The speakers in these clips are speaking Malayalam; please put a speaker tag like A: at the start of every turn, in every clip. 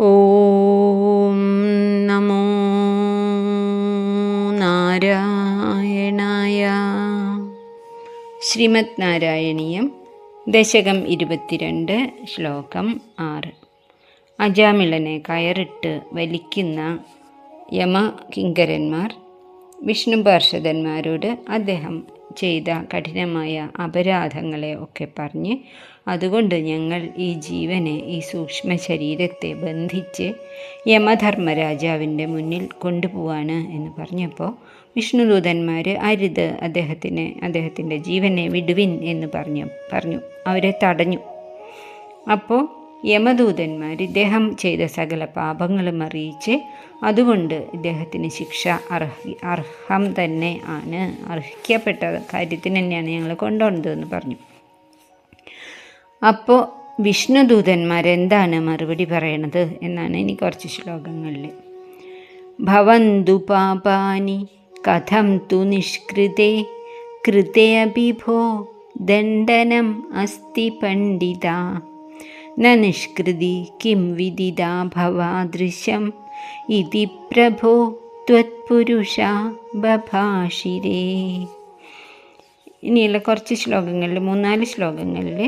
A: ഓം നമോ നാരായണായ. ശ്രീമദ് നാരായണീയം ദശകം ഇരുപത്തിരണ്ട് ശ്ലോകം ആറ്. അജാമിളനെ കയറിട്ട് വലിക്കുന്ന യമകിങ്കരന്മാർ വിഷ്ണു പാർഷദന്മാരോട് അദ്ദേഹം ചെയ്ത കഠിനമായ അപരാധങ്ങളെ ഒക്കെ പറഞ്ഞ് അതുകൊണ്ട് ഞങ്ങൾ ഈ ജീവനെ ഈ സൂക്ഷ്മ ശരീരത്തെ ബന്ധിച്ച് യമധർമ്മരാജാവിന്റെ മുന്നിൽ കൊണ്ടുപോവാണ് എന്ന് പറഞ്ഞപ്പോൾ വിഷ്ണുദൂതന്മാർ അരുത് അദ്ദേഹത്തിന് അദ്ദേഹത്തിന്റെ ജീവനെ വിടുവിൻ എന്ന് പറഞ്ഞു പറഞ്ഞു. അവരെ തടഞ്ഞു. അപ്പോൾ യമദൂതന്മാർ ഇദ്ദേഹം ചെയ്ത സകല പാപങ്ങളും അറിയിച്ച് അതുകൊണ്ട് ഇദ്ദേഹത്തിന് ശിക്ഷ അർഹ അർഹം തന്നെ ആണ്. അർഹിക്കപ്പെട്ട കാര്യത്തിന് തന്നെയാണ് ഞങ്ങൾ കൊണ്ടുവന്നതെന്ന് പറഞ്ഞു. അപ്പോൾ വിഷ്ണുദൂതന്മാരെന്താണ് മറുപടി പറയണത് എന്നാണ് ഇനി കുറച്ച് ശ്ലോകങ്ങളിൽ. ഭവന്തു പാപാനി കഥം തു നിഷ്കൃതേ കൃതേ അഭിഭോ ദണ്ഡനം അസ്തി പണ്ഡിത. നിഷ്കൃതി കിം വിദിത ഭവാദൃശ്യം ഇതി പ്രഭോ ത്വത്പുരുഷ ബഭാഷിരേ ഇനിയുള്ള കുറച്ച് ശ്ലോകങ്ങളിൽ മൂന്നാൽ ശ്ലോകങ്ങളിൽ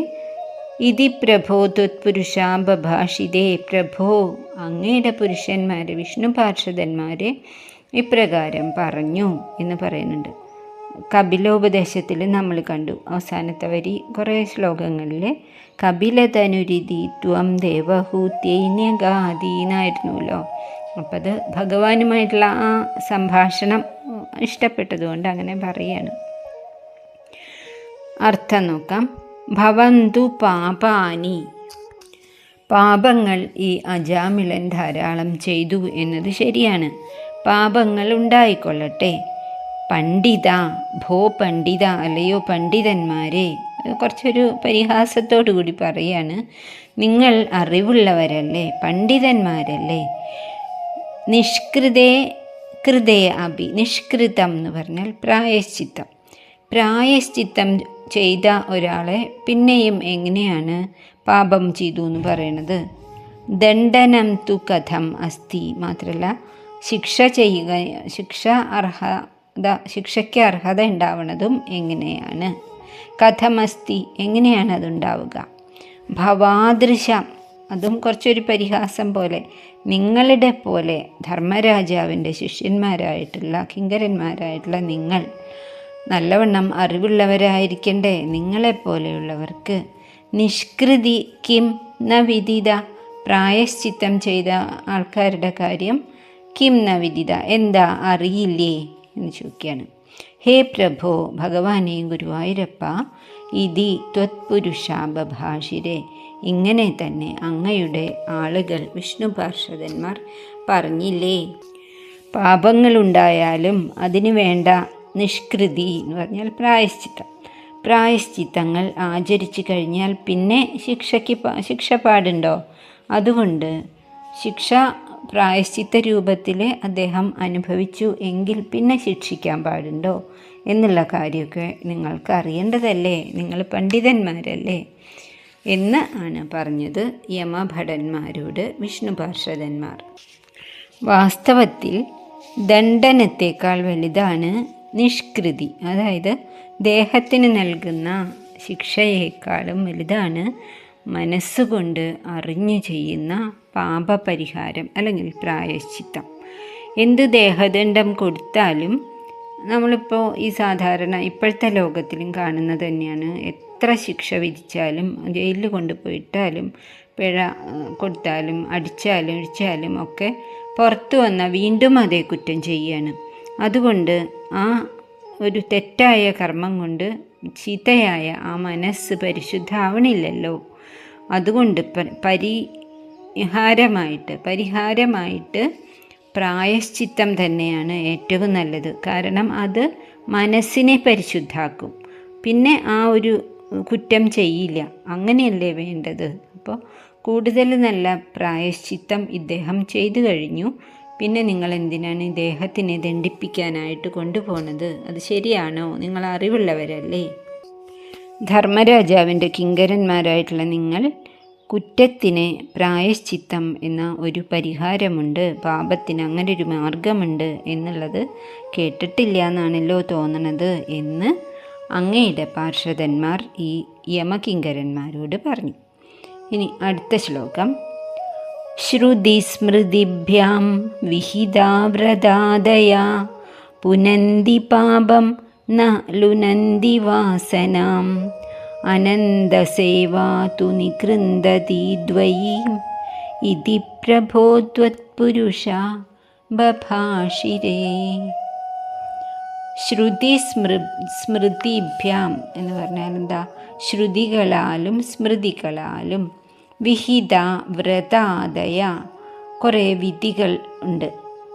A: ഇതി പ്രഭോ ത്വത്പുരുഷ ബഭാഷിതേ പ്രഭോ അങ്ങയുടെ പുരുഷന്മാരെ വിഷ്ണു പാർഷദന്മാരെ ഇപ്രകാരം പറഞ്ഞു എന്ന് പറയുന്നുണ്ട്. കപിലോപദേശത്തിൽ നമ്മൾ കണ്ടു അവസാനത്തെ വരി കുറേ ശ്ലോകങ്ങളിൽ കപിലതനുരിതി ത്വം ദേവഹൂത്യൈന്യഗാദീനായിരുന്നല്ലോ. അപ്പം അത് ഭഗവാനുമായിട്ടുള്ള ആ സംഭാഷണം ഇഷ്ടപ്പെട്ടതുകൊണ്ട് അങ്ങനെ പറയാണ്. അർത്ഥം നോക്കാം. ഭവന്തു പാപാനി പാപങ്ങൾ ഈ അജാമിളൻ ധാരാളം ചെയ്തു എന്നത് ശരിയാണ്. പാപങ്ങൾ ഉണ്ടായിക്കൊള്ളട്ടെ പണ്ഡിത ഭോ പണ്ഡിത അല്ലയോ പണ്ഡിതന്മാരെ. കുറച്ചൊരു പരിഹാസത്തോടു കൂടി പറയാണ്. നിങ്ങൾ അറിവുള്ളവരല്ലേ പണ്ഡിതന്മാരല്ലേ? നിഷ്കൃതേ കൃതേ അഭി നിഷ്കൃതം എന്ന് പറഞ്ഞാൽ പ്രായശ്ചിത്തം. പ്രായശ്ചിത്തം ചെയ്ത ഒരാളെ പിന്നെയും എങ്ങനെയാണ് പാപം ചെയ്തു എന്ന് പറയണത്? ദണ്ഡനം തു കഥം അസ്തി മാത്രമല്ല ശിക്ഷ ചെയ്യുക ശിക്ഷ അർഹത ശിക്ഷയ്ക്ക് അർഹത ഉണ്ടാവണതും എങ്ങനെയാണ്? കഥമസ്തി എങ്ങനെയാണ് അതുണ്ടാവുക? ഭവാദൃശം അതും കുറച്ചൊരു പരിഹാസം പോലെ. നിങ്ങളുടെ പോലെ ധർമ്മരാജാവിന്റെ ശിഷ്യന്മാരായിട്ടുള്ള കിങ്കരന്മാരായിട്ടുള്ള നിങ്ങൾ നല്ലവണ്ണം അറിവുള്ളവരായിരിക്കണ്ടേ? നിങ്ങളെപ്പോലെയുള്ളവർക്ക് നിഷ്കൃതി കിം ന വിദിത പ്രായശ്ചിത്തം ചെയ്ത ആൾക്കാരുടെ കാര്യം കിം ന വിദിത. എന്താ അറിയില്ലേ? എന്ന് ചോദിക്കുകയാണ്. ഹേ പ്രഭോ ഭഗവാനെ ഗുരുവായൂരപ്പ ഇതി ത്വത്പുരുഷ ബഭാഷിരെ ഇങ്ങനെ തന്നെ അങ്ങയുടെ ആളുകൾ വിഷ്ണു പാർഷദന്മാർ പറഞ്ഞില്ലേ? പാപങ്ങളുണ്ടായാലും അതിനു വേണ്ട നിഷ്കൃതി എന്ന് പറഞ്ഞാൽ പ്രായശ്ചിത്തം. പ്രായശ്ചിത്തങ്ങൾ ആചരിച്ചു കഴിഞ്ഞാൽ പിന്നെ ശിക്ഷയ്ക്ക് ശിക്ഷ പാടുണ്ടോ? അതുകൊണ്ട് ശിക്ഷ പ്രായശ്ചിത്ത രൂപത്തിൽ അദ്ദേഹം അനുഭവിച്ചു എങ്കിൽ പിന്നെ ശിക്ഷിക്കാൻ പാടുണ്ടോ? എന്നുള്ള കാര്യമൊക്കെ നിങ്ങൾക്ക് അറിയേണ്ടതല്ലേ? നിങ്ങൾ പണ്ഡിതന്മാരല്ലേ? എന്ന് ആണ് പറഞ്ഞത് യമഭടന്മാരോട് വിഷ്ണു പാർഷദന്മാർ. വാസ്തവത്തിൽ ദണ്ഡനത്തേക്കാൾ വലുതാണ് നിഷ്കൃതി. അതായത് ദേഹത്തിന് നൽകുന്ന ശിക്ഷയേക്കാളും വലുതാണ് മനസ്സുകൊണ്ട് അറിഞ്ഞു ചെയ്യുന്ന പാപപരിഹാരം അല്ലെങ്കിൽ പ്രായശ്ചിത്തം. എന്ത് ദേഹദണ്ഡം കൊടുത്താലും നമ്മളിപ്പോൾ ഈ സാധാരണ ഇപ്പോഴത്തെ ലോകത്തിലും കാണുന്നത് തന്നെയാണ്. എത്ര ശിക്ഷ വിധിച്ചാലും ജയിലിൽ കൊണ്ടുപോയിട്ടാലും പിഴ കൊടുത്താലും അടിച്ചാലും ഇടിച്ചാലും ഒക്കെ പുറത്തു വന്നാൽ വീണ്ടും അതേ കുറ്റം ചെയ്യാണ് അതുകൊണ്ട് ആ ഒരു തെറ്റായ കർമ്മം കൊണ്ട് ചീത്തയായ ആ മനസ്സ് പരിശുദ്ധമാവണില്ലല്ലോ അതുകൊണ്ട് പരിഹാരമായിട്ട് പരിഹാരമായിട്ട് പ്രായശ്ചിത്തം തന്നെയാണ് ഏറ്റവും നല്ലത്. കാരണം അത് മനസ്സിനെ പരിശുദ്ധാക്കും. പിന്നെ ആ ഒരു കുറ്റം ചെയ്യില്ല. അങ്ങനെയല്ലേ വേണ്ടത്? അപ്പോൾ കൂടുതൽ നല്ല പ്രായശ്ചിത്തം ഇദ്ദേഹം ചെയ്തു കഴിഞ്ഞു. പിന്നെ നിങ്ങൾ എന്തിനാണ് ഇദ്ദേഹത്തിനെ ദണ്ഡിപ്പിക്കാനായിട്ട് കൊണ്ടുപോകുന്നത് അത് ശരിയാണോ? നിങ്ങൾ അറിവുള്ളവരല്ലേ? ധർമ്മരാജാവിന്റെ കിങ്കരന്മാരായിട്ടുള്ള നിങ്ങൾ കുറ്റത്തിന് പ്രായശ്ചിത്തം എന്ന ഒരു പരിഹാരമുണ്ട് പാപത്തിന് അങ്ങനെ ഒരു മാർഗമുണ്ട് എന്നുള്ളത് കേട്ടിട്ടില്ല എന്നാണല്ലോ തോന്നണത് എന്ന് അങ്ങയുടെ പാർഷദന്മാർ ഈ യമകിങ്കരന്മാരോട് പറഞ്ഞു. ഇനി അടുത്ത ശ്ലോകം. ശ്രുതിസ്മൃതിഭ്യാം വിഹിതാവ്രതാദയാ പുനന്തി പാപം ന ലുനന്തി വാസനാം. അനന്തസേവാ തു നികൃന്ദതി ദ്വയീം. ഇതി പ്രഭോ ത്വത്പുരുഷ ബഭാഷിരേ. ശ്രുതി സ്മൃ സ്മൃതിഭ്യാം എന്ന് പറഞ്ഞാൽ എന്താ? ശ്രുതികളാലും സ്മൃതികളാലും വിഹിത വ്രതാദയ. കുറേ വിധികൾ ഉണ്ട്.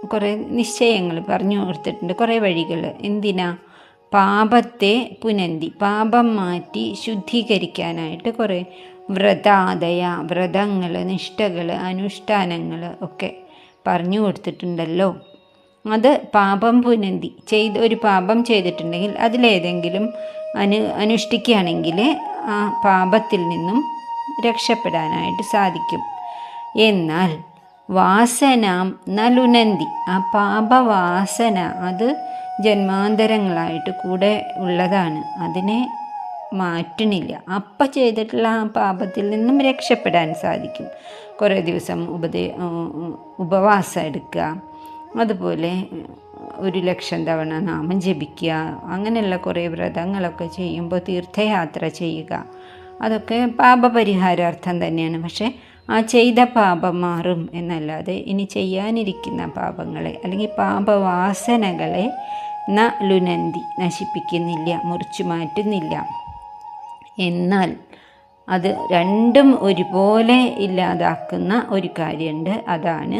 A: കുറേ നിശ്ചയങ്ങൾ പറഞ്ഞു കൊടുത്തിട്ടുണ്ട്. കുറേ വഴികൾ. എന്തിനാ? പാപത്തെ പുനന്തി പാപം മാറ്റി ശുദ്ധീകരിക്കാനായിട്ട് കുറേ വ്രതാദയ വ്രതങ്ങൾ നിഷ്ഠകൾ അനുഷ്ഠാനങ്ങൾ ഒക്കെ പറഞ്ഞു കൊടുത്തിട്ടുണ്ടല്ലോ. അത് പാപം പുനന്തി ചെയ്ത് ഒരു പാപം ചെയ്തിട്ടുണ്ടെങ്കിൽ അതിലേതെങ്കിലും അനു അനുഷ്ഠിക്കുകയാണെങ്കിൽ ആ പാപത്തിൽ നിന്നും രക്ഷപ്പെടാനായിട്ട് സാധിക്കും. എന്നാൽ വാസനാം നലുനന്തി ആ പാപവാസന അത് ജന്മാന്തരങ്ങളായിട്ട് കൂടെ ഉള്ളതാണ്. അതിനെ മാറ്റണില്ല അപ്പം ചെയ്തിട്ടുള്ള ആ പാപത്തിൽ നിന്നും രക്ഷപ്പെടാൻ സാധിക്കും. കുറേ ദിവസം ഉപദേ ഉപവാസം എടുക്കുക. അതുപോലെ ഒരു ലക്ഷം തവണ നാമം ജപിക്കുക. അങ്ങനെയുള്ള കുറേ വ്രതങ്ങളൊക്കെ ചെയ്യുമ്പോൾ തീർത്ഥയാത്ര ചെയ്യുക. അതൊക്കെ പാപപരിഹാരാർത്ഥം തന്നെയാണ്. പക്ഷേ ആ ചെയ്ത പാപം മാറും എന്നല്ലാതെ ഇനി ചെയ്യാനിരിക്കുന്ന പാപങ്ങളെ അല്ലെങ്കിൽ പാപവാസനകളെ ന ലുനന്തി നശിപ്പിക്കുന്നില്ല മുറിച്ചു മാറ്റുന്നില്ല. എന്നാൽ അത് രണ്ടും ഒരുപോലെ ഇല്ലാതാക്കുന്ന ഒരു കാര്യമുണ്ട്. അതാണ്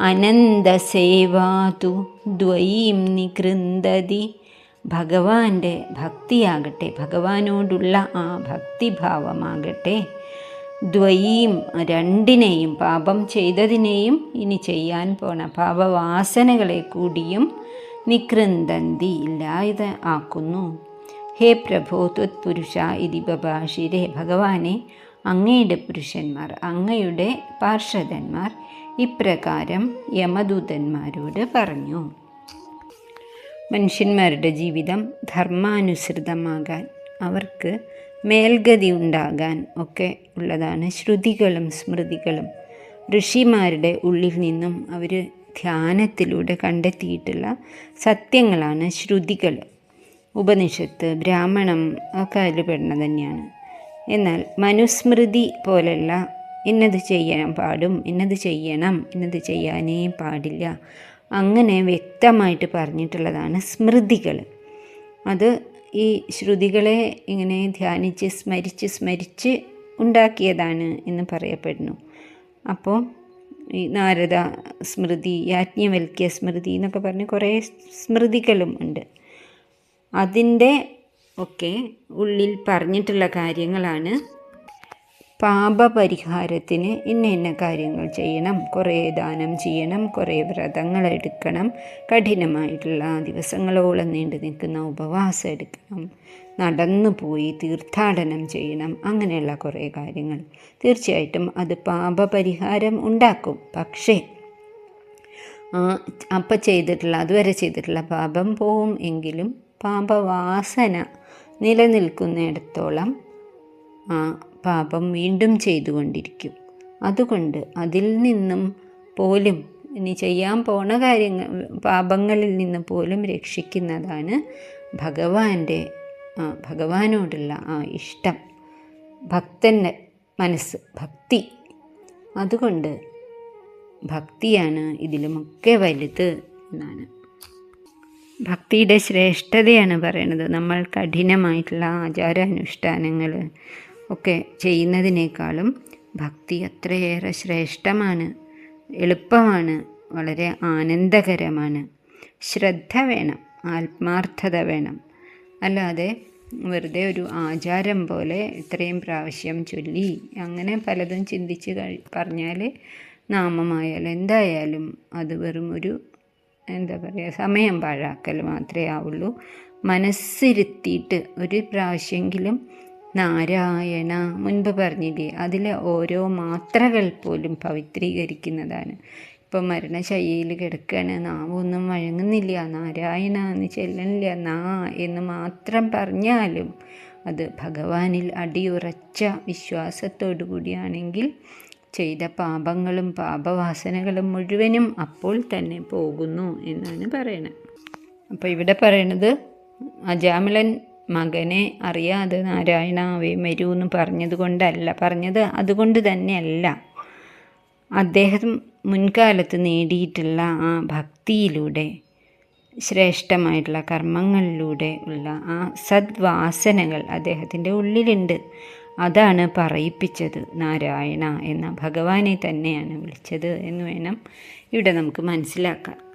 A: അനന്തസേവാതു ദ്വൈം നികൃന്ദതി ഭഗവാന്റെ ഭക്തിയാകട്ടെ ഭഗവാനോടുള്ള ആ ഭക്തിഭാവമാകട്ടെ ദ്വയീം രണ്ടിനെയും പാപം ചെയ്തതിനെയും ഇനി ചെയ്യാൻ പോണ പാപവാസനകളെ കൂടിയും നികൃന്ദന്തി ഇല്ലാതെ ആക്കുന്നു. ഹേ പ്രഭോ ത്വത്പുരുഷ ഇതി ബബാഷിരേ ഭഗവാനെ അങ്ങയുടെ പുരുഷന്മാർ അങ്ങയുടെ പാർഷദന്മാർ ഇപ്രകാരം യമദൂതന്മാരോട് പറഞ്ഞു. മനുഷ്യന്മാരുടെ ജീവിതം ധർമാനുസൃതമാകാൻ അവർക്ക് മേൽഗതി ഉണ്ടാകാൻ ഒക്കെ ഉള്ളതാണ് ശ്രുതികളും സ്മൃതികളും. ഋഷിമാരുടെ ഉള്ളിൽ നിന്നും അവർ ധ്യാനത്തിലൂടെ കണ്ടെത്തിയിട്ടുള്ള സത്യങ്ങളാണ് ശ്രുതികൾ. ഉപനിഷത്ത് ബ്രാഹ്മണം ഒക്കെ അതിൽ പെടുന്നത് തന്നെയാണ്. എന്നാൽ മനുസ്മൃതി പോലുള്ള ഇന്നത് ചെയ്യാൻ പാടും ഇന്നത് ചെയ്യണം ഇന്നത് ചെയ്യാനേ പാടില്ല. അങ്ങനെ വ്യക്തമായിട്ട് പറഞ്ഞിട്ടുള്ളതാണ് സ്മൃതികൾ. അത് ഈ ശ്രുതികളെ ഇങ്ങനെ ധ്യാനിച്ച് സ്മരിച്ച് സ്മരിച്ച് ഉണ്ടാക്കിയതാണ് എന്ന് പറയപ്പെടുന്നു. അപ്പോൾ ഈ നാരദ സ്മൃതി യാജ്ഞവൽക്യ സ്മൃതി എന്നൊക്കെ പറഞ്ഞ് കുറേ സ്മൃതികളും ഉണ്ട്. അതിന്റെ ഒക്കെ ഉള്ളിൽ പറഞ്ഞിട്ടുള്ള കാര്യങ്ങളാണ് പാപപരിഹാരത്തിന് ഇന്ന ഇന്ന കാര്യങ്ങൾ ചെയ്യണം. കുറേ ദാനം ചെയ്യണം. കുറേ വ്രതങ്ങൾ എടുക്കണം. കഠിനമായിട്ടുള്ള ദിവസങ്ങളോളം നീണ്ടു നിൽക്കുന്ന ഉപവാസം എടുക്കണം. നടന്നു പോയി തീർത്ഥാടനം ചെയ്യണം. അങ്ങനെയുള്ള കുറേ കാര്യങ്ങൾ. തീർച്ചയായിട്ടും അത് പാപപരിഹാരം ഉണ്ടാക്കും. പക്ഷേ അപ്പം ചെയ്തിട്ടുള്ള അതുവരെ ചെയ്തിട്ടുള്ള പാപം പോവും എങ്കിലും പാപവാസന നിലനിൽക്കുന്നിടത്തോളം പാപം വീണ്ടും ചെയ്തുകൊണ്ടിരിക്കും. അതുകൊണ്ട് അതിൽ നിന്നും പോലും ഇനി ചെയ്യാൻ പോണ കാര്യങ്ങൾ പാപങ്ങളിൽ നിന്ന് പോലും രക്ഷിക്കുന്നതാണ് ഭഗവാന്റെ ഭഗവാനോടുള്ള ആ ഇഷ്ടം. ഭക്തന്റെ മനസ്സ് ഭക്തി. അതുകൊണ്ട് ഭക്തിയാണ് ഇതിലുമൊക്കെ വലുത് എന്നാണ്. ഭക്തിയുടെ ശ്രേഷ്ഠതയാണ് പറയണത്. നമ്മൾ കഠിനമായിട്ടുള്ള ആചാരാനുഷ്ഠാനങ്ങൾ ഒക്കെ ചെയ്യുന്നതിനേക്കാളും ഭക്തി അത്രയേറെ ശ്രേഷ്ഠമാണ് എളുപ്പമാണ് വളരെ ആനന്ദകരമാണ്. ശ്രദ്ധ വേണം ആത്മാർത്ഥത വേണം. അല്ലാതെ വെറുതെ ഒരു ആചാരം പോലെ ഇത്രയും പ്രാവശ്യം ചൊല്ലി അങ്ങനെ പലതും ചിന്തിച്ച് കഴി പറഞ്ഞാൽ നാമമായാലും എന്തായാലും അത് വെറും ഒരു എന്താ പറയുക സമയം പാഴാക്കൽ മാത്രമേ ആവുള്ളൂ. മനസ്സിരുത്തിയിട്ട് ഒരു പ്രാവശ്യമെങ്കിലും നാരായണ മുൻപ് പറഞ്ഞില്ലേ അതിലെ ഓരോ മാത്രകൾ പോലും പവിത്രീകരിക്കുന്നതാണ്. ഇപ്പം മരണശയ്യയിൽ കിടക്കുകയാണ് നാവൊന്നും വഴങ്ങുന്നില്ല നാരായണ എന്ന് ചെല്ലണില്ല നാ എന്ന് മാത്രം പറഞ്ഞാലും അത് ഭഗവാനിൽ അടിയുറച്ച വിശ്വാസത്തോടു കൂടിയാണെങ്കിൽ ചെയ്ത പാപങ്ങളും പാപവാസനകളും മുഴുവനും അപ്പോൾ തന്നെ പോകുന്നു എന്നാണ് പറയണത്. അപ്പോൾ ഇവിടെ പറയണത് അജാമിളൻ മകനെ അറിയാതെ നാരായണാവേ വരൂ എന്ന് പറഞ്ഞത് കൊണ്ടല്ല. പറഞ്ഞത് അതുകൊണ്ട് തന്നെയല്ല. അദ്ദേഹം മുൻകാലത്ത് നേടിയിട്ടുള്ള ആ ഭക്തിയിലൂടെ ശ്രേഷ്ഠമായിട്ടുള്ള കർമ്മങ്ങളിലൂടെ ഉള്ള ആ സദ്വാസനകൾ അദ്ദേഹത്തിന്റെ ഉള്ളിലുണ്ട്. അതാണ് പറയിപ്പിച്ചത് നാരായണ എന്ന ഭഗവാനെ തന്നെയാണ് വിളിച്ചത് എന്ന് വേണം ഇവിടെ നമുക്ക് മനസ്സിലാക്കാൻ.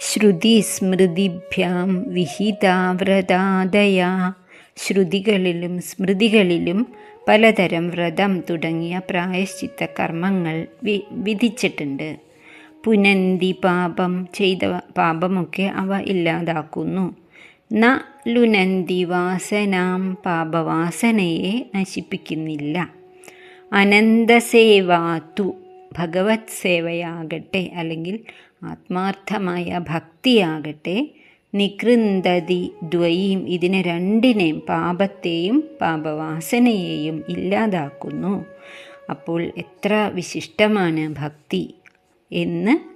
A: ശ്രുതി വിഹിതാവ്രതാദയാ വിഹിതാവ്രതാദയ ശ്രുതികളിലും സ്മൃതികളിലും പലതരം വ്രതം തുടങ്ങിയ പ്രായശ്ചിത്ത കർമ്മങ്ങൾ വി വിധിച്ചിട്ടുണ്ട്. പുനന്തി പാപം ചെയ്ത പാപമൊക്കെ അവ ഇല്ലാതാക്കുന്നു. ന ലുനന്തി വാസനാം പാപവാസനയെ നശിപ്പിക്കുന്നില്ല. അനന്തസേവാത്തു ഭഗവത് സേവയാകട്ടെ അല്ലെങ്കിൽ ആത്മാർത്ഥമായ ഭക്തിയാകട്ടെ നികൃന്തതി ദ്വയും ഇതിനെ രണ്ടിനെയും പാപത്തെയും പാപവാസനയെയും ഇല്ലാതാക്കുന്നു. അപ്പോൾ എത്ര വിശിഷ്ടമാണ് ഭക്തി എന്ന്